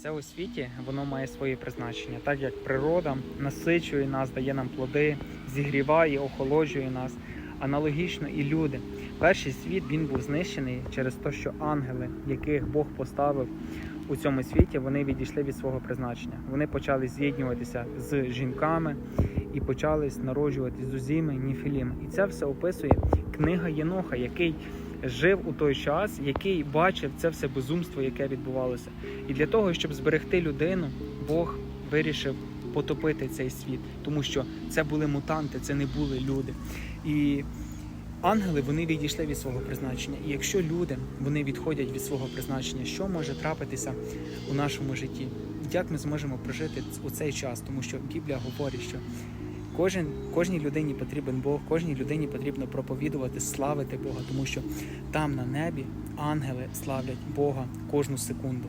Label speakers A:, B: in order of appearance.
A: Все у світі воно має своє призначення, так як природа насичує нас, дає нам плоди, зігріває, охолоджує нас. Аналогічно і люди. Перший світ він був знищений через те, що ангели, яких Бог поставив у цьому світі, вони відійшли від свого призначення. Вони почали з'єднуватися з жінками і почали народжувати зузіми, ніфіліми. І це все описує книга Єноха, який жив у той час, який бачив це все безумство, яке відбувалося. І для того, щоб зберегти людину, Бог вирішив потопити цей світ, тому що це були мутанти, це не були люди. І ангели вони відійшли від свого призначення. І якщо люди вони відходять від свого призначення, що може трапитися у нашому житті? Як ми зможемо прожити у цей час? Тому що Біблія говорить, що кожен, кожній людині потрібен Бог, кожній людині потрібно проповідувати, славити Бога, тому що там на небі ангели славлять Бога кожну секунду.